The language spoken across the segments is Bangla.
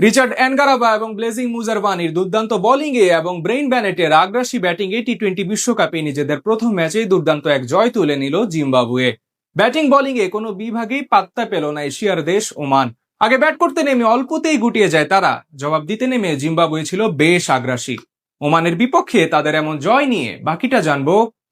রিচার্ড অ্যানগারাবা এবং ব্লেজিং মুজারবানির দুর্দান্ত বোলিংয়ে এবং ব্রেইন ব্যানেটের আগ্রাসী ব্যাটিংয়ে টি টোয়েন্টি বিশ্বকাপে নিজেদের প্রথম ম্যাচেই দুর্দান্ত এক জয় তুলে নিল জিম্বাবুয়ে। ব্যাটিং বোলিংয়ে কোনো বিভাগেই পাত্তা পেল না এশিয়ার দেশ ওমান। আগে ব্যাট করতে নেমে অল্পতেই গুটিয়ে যায় তারা। জবাব দিতে নেমে জিম্বাবুয়ে ছিল বেশ আগ্রাসী। ওমানের বিপক্ষে তাদের এমন জয় নিয়ে বাকিটা জানব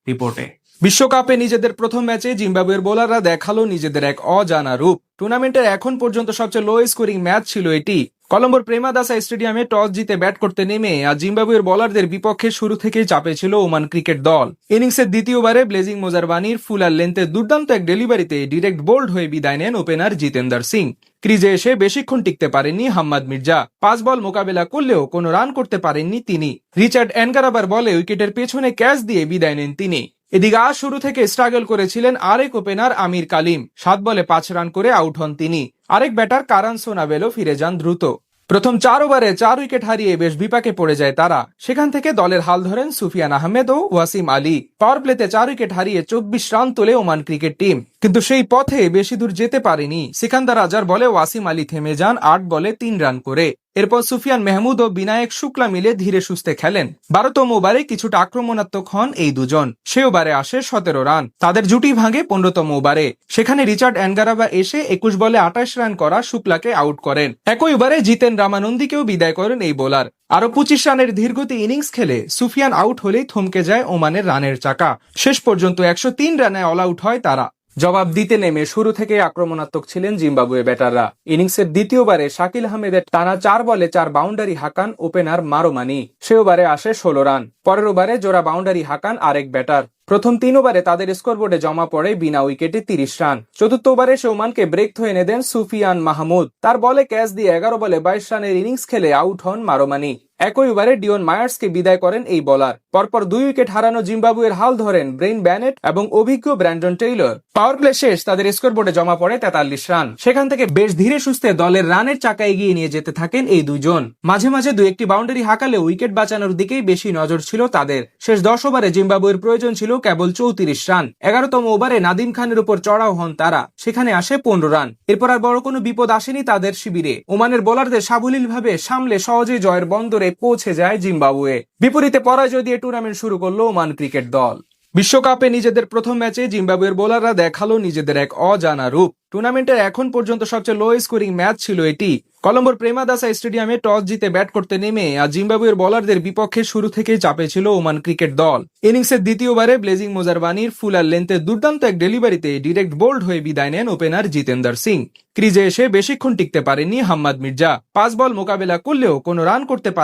রিপোর্টে। বিশ্বকাপে নিজেদের প্রথম ম্যাচে জিম্বাবুয়ের বোলাররা দেখাল নিজেদের এক অজানা রূপ। টুর্নামেন্টের এখন পর্যন্ত সবচেয়ে লো স্কোরিং ম্যাচ ছিল এটি। কলম্বোর প্রেমাদাসা স্টেডিয়ামে টস জিতে ব্যাট করতে নেমে আর জিম্বাবুয়ের বোলারদের বিপক্ষে শুরু থেকেই চাপে ছিল ওমান ক্রিকেট দল। ইনিংসের দ্বিতীয়বারে ব্লেজিং মোজারবানির ফুল আর লেন্থের দুর্দান্ত এক ডেলিভারিতে ডিরেক্ট বোল্ড হয়ে বিদায় নেন ওপেনার জিতেন্দার সিং। ক্রিজে এসে বেশিক্ষণ টিকতে পারেননি হাম্মাদ মির্জা। পাঁচ বল মোকাবেলা করলেও কোনো রান করতে পারেননি তিনি। রিচার্ড অ্যানগারাবার বলে উইকেটের পেছনে ক্যাচ দিয়ে বিদায় নেন তিনি। এদিকে আজ শুরু থেকে স্ট্রাগল করেছিলেন আরেক ওপেনার আমির কালিম। সাত বলে পাঁচ রান করে আউট হন তিনি। আরেক ব্যাটার কারান সোনাবেলও ফিরে যান দ্রুত। প্রথম চার ওভারে চার উইকেট হারিয়ে বেশ বিপাকে পড়ে যায় তারা। সেখান থেকে দলের হাল ধরেন সুফিয়ান আহমেদ ও ওয়াসিম আলী। পাওয়ার প্লেতে চার উইকেট হারিয়ে চব্বিশ রান তোলে ওমান ক্রিকেট টিম কিন্তু সেই পথে বেশি দূর যেতে পারেনি। সিকান্দার আজার বলে ওয়াসিম আলী থেমে যান, আট বলে তিন রান করে। এরপর সুফিয়ান মেহমুদ ও বিনায়ক শুক্লা মিলে ধীরে সুস্থে খেলেন। বারোতম ওভারে কিছুটা আক্রমণাত্মক হন এই দুজন। সে ওভারে আসে সতেরো রান। তাদের জুটি ভাঙে পনেরোতম ওভারে। সেখানে রিচার্ড অ্যানগারাবা এসে একুশ বলে আঠাশ রান করা শুক্লাকে আউট করেন। একই ওভারে জিতেন রামানন্দীকেও বিদায় করেন এই বোলার। আরও পঁচিশ রানের ধীরগতি ইনিংস খেলে সুফিয়ান আউট হলেই থমকে যায় ওমানের রানের চাকা। শেষ পর্যন্ত একশো তিন রানে অল আউট হয় তারা। জবাব দিতে নেমে শুরু থেকে আক্রমণাত্মক ছিলেন জিম্বাবুয়ে ব্যাটাররা। ইনিংসের দ্বিতীয়বারে শাকিল আহমেদের টানা চার বলে চার বাউন্ডারি হাকান ওপেনার মারোমানি। সে ওভারে আসে ষোলো রান। পরের ওভারে জোড়া বাউন্ডারি হাকান আরেক ব্যাটার। প্রথম তিন ওভারে তাদের স্কোরবোর্ডে জমা পড়ে বিনা উইকেটে তিরিশ রান। চতুর্থ ওভারে সৌমানকে ব্রেক থয়ে এনে দেন সুফিয়ান মাহমুদ। তার বলে ক্যাচ দিয়ে এগারো বলে বাইশ রানের ইনিংস খেলে আউট হন মারোমানি। একই ওভারে ডিওন মায়ার্সকে বিদায় করেন এই বলার। পরপর দুই উইকেট হারানো জিম্বাবুয়ের হাল ধরেন ব্রেইন ব্যানেট এবং অভিজ্ঞ ব্র্যান্ডন টেইলর। পাওয়ার প্লে শেষ, তাদের স্কোরবোর্ডে জমা পড়ে তেতাল্লিশ রান। সেখান থেকে বেশ ধীরে সুস্থে দলের রানের চাকা এগিয়ে নিয়ে যেতে থাকেন এই দুজন মাঝে মাঝে দু একটি বাউন্ডারি হাঁকালে উইকেট বাঁচানোর দিকেই বেশি নজর ছিল তাদের। শেষ দশ ওভারে জিম্বাবুয়ের প্রয়োজন ছিল কেবল চৌত্রিশ রান। এগারোতম ওভারে নাদিম খানের উপর চড়াও হন তারা। সেখানে আসে পনেরো রান। এরপর আর বড় কোনো বিপদ আসেনি তাদের শিবিরে। ওমানের বোলারদের সাবলীলভাবে সামলে সহজে জয়ের বন্দরে পৌঁছে যায় জিম্বাবুয়ে। বিপরীতে পরাজয় দিয়ে টুর্নামেন্ট শুরু করল ওমান ক্রিকেট দল। বিশ্বকাপে নিজেদের প্রথম ম্যাচে জিম্বাবুয়ের বোলাররা দেখাল নিজেদের এক অজানা রূপ। টুর্নামেন্টের এখন পর্যন্ত সবচেয়ে লো স্কোরিং ম্যাচ ছিল এটি। কলম্বোর প্রেমাদাসা স্টেডিয়ামে টস জিতে ব্যাট করতে নেমে আর জিম্বাবুয়ের বোলারদের বিপক্ষে শুরু থেকেই চাপে ছিল ওমান ক্রিকেট দল। ইনিংসের দ্বিতীয়বারে ব্লেজিং মোজারবানির ফুল আর লেন্থের দুর্দান্ত এক ডেলিভারিতে ডিরেক্ট বোল্ড হয়ে বিদায় নেন ওপেনার জিতেন্দার সিং। ক্রিজে এসে বেশিক্ষণ টিকতে পারেননি হাম্মাদ মির্জা। পাঁচ বল মোকাবেলা করলেও কোনো রান করতে পারে